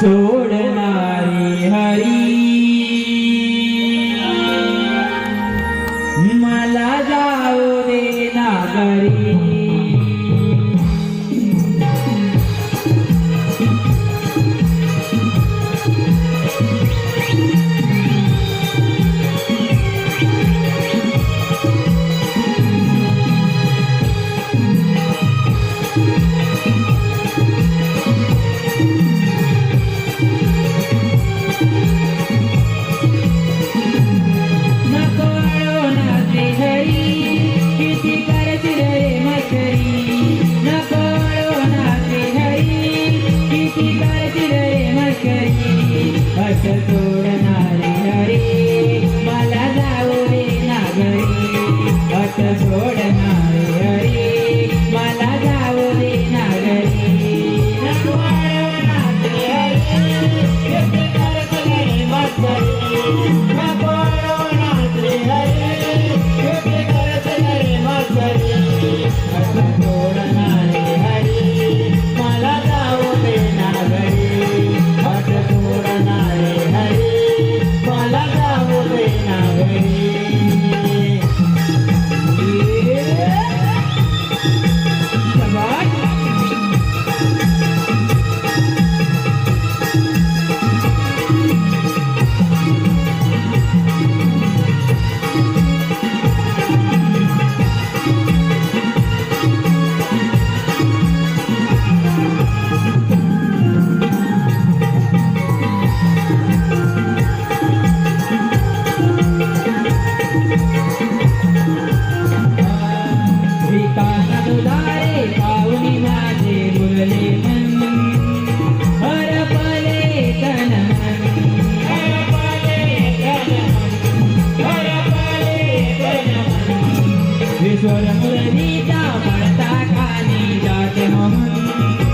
सोड नारी हरी Bad boy. चोर मुरली जा बढ़ता काली जाके मोहन